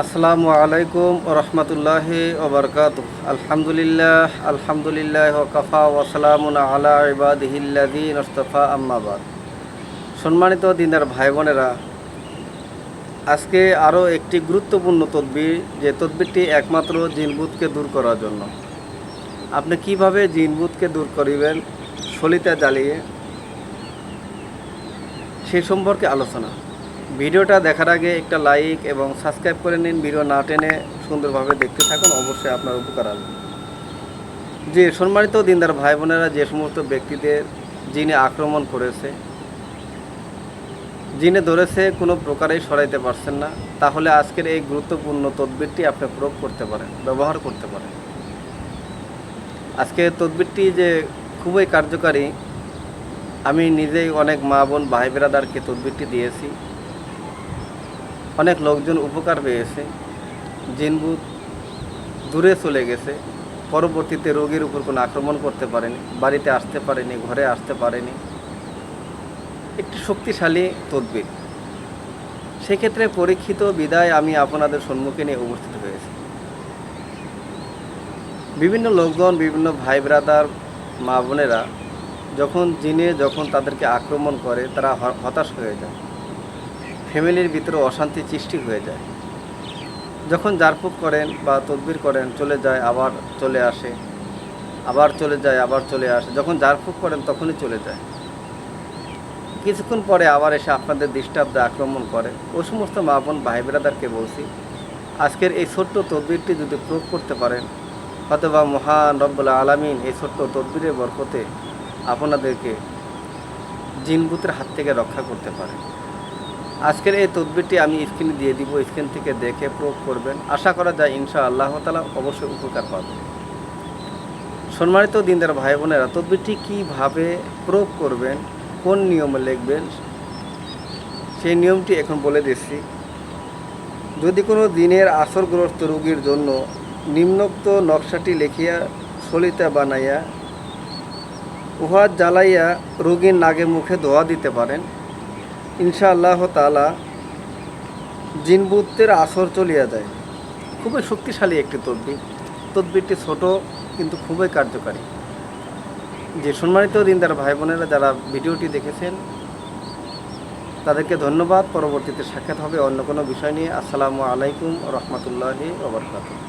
আসসালামু আলাইকুম রহমতুল্লাহ ওবরকাত আলহামদুলিল্লাহ আলহামদুলিল্লাহ কাফা ওয়াসালামুন আলা ইবাদিহিল্লাদিন ওস্তফা আম্মাবাদ সম্মানিত দিনার ভাই বোনেরা আজকে আরও একটি গুরুত্বপূর্ণ তদবির, যে তদবিরটি একমাত্র জিনবুতকে দূর করার জন্য। আপনি কীভাবে জিনবুতকে দূর করিবেন, সলিতা জ্বালিয়ে সেই সম্পর্কে আলোচনা। ভিডিওটা দেখার আগে একটা লাইক এবং সাবস্ক্রাইব করে নিন। ভিডিও না টেনে সুন্দরভাবে দেখতে থাকুন, অবশ্যই আপনার উপকার আসবে। যে সম্মানিত দিনদার ভাই বোনেরা, যে সমস্ত ব্যক্তিদের যিনি আক্রমণ করেছে, যিনি ধরেছে কোনো প্রকারেই সরাইতে পারছেন না, তাহলে আজকের এই গুরুত্বপূর্ণ তদবিরটি আপনি প্রয়োগ করতে পারেন, ব্যবহার করতে পারেন। আজকে তদবিরটি যে খুবই কার্যকারী, আমি নিজেই অনেক মা বোন ভাই বেরাদারকে তদবিরটি দিয়েছি। অনেক লোকজন উপকার পেয়েছে। জিনবুত দূরে চলে গেছে। পরবর্তীতে রোগীর উপর কোনো আক্রমণ করতে পারেনি, বাড়িতে আসতে পারেনি, ঘরে আসতে পারেনি। একটি শক্তিশালী তদবির। সেক্ষেত্রে পরীক্ষিত বিদায় আমি আপনাদের সম্মুখে নিয়ে উপস্থিত হয়েছি। বিভিন্ন লোকজন, বিভিন্ন ভাই ব্রাদার, মা বোনেরা যখন জিনে যখন তাদেরকে আক্রমণ করে, তারা হতাশ হয়ে যায়। ফ্যামিলির ভিতরে অশান্তি সৃষ্টি হয়ে যায়। যখন জারফুক করেন বা তদবির করেন, চলে যায়, আবার চলে আসে, আবার চলে যায়, আবার চলে আসে। যখন জারফুক করেন, তখনই চলে যায়। কিছুক্ষণ পরে আবার এসে আপনাদের ডিস্টার্বদে আক্রমণ করে। ও সমস্ত মা বোন, ভাই ব্রাদারকে বলছি, আজকের এই ছোট্ট তদবিরটি যদি প্রয়োগ করতে পারেন হয়তোবা মহান রব্বুল আলামিন এই ছোট্ট তদবিরের বরকতে আপনাদেরকে জিনবুতের হাত থেকে রক্ষা করতে পারে আজকের এই তদবিরটি আমি স্ক্রিনে দিয়ে দিব, স্ক্রিন থেকে দেখে প্রয়োগ করবেন। আশা করা যায় ইনশা আল্লাহ তালা অবশ্যই উপকার পাবেন। সম্মানিত দিনদার ভাই বোনেরা, তদবিরটি কীভাবে প্রয়োগ করবেন, কোন নিয়মে লিখবেন, সেই নিয়মটি এখন বলে দিচ্ছি। যদি কোনো দিনের আসরগ্রস্ত রোগীর জন্য নিম্নোক্ত নকশাটি লিখিয়া সলিতা বানাইয়া, উহা জ্বালাইয়া রোগীর নাগে মুখে ধোয়া দিতে পারেন ইনশাআল্লাহ তালা জিনবুত্তের আসর চলিয়া যায়। খুবই শক্তিশালী একটি তদবির। তদবিরটি ছোট, কিন্তু খুবই কার্যকারী। যে সম্মানিত দিনদার ভাই বোনেরা যারা ভিডিওটি দেখেছেন, তাদেরকে ধন্যবাদ। পরবর্তীতে সাক্ষাৎ হবে অন্য কোনো বিষয় নিয়ে। আসসালামু আলাইকুম রহমতুল্লাহি ওবরকাতুহ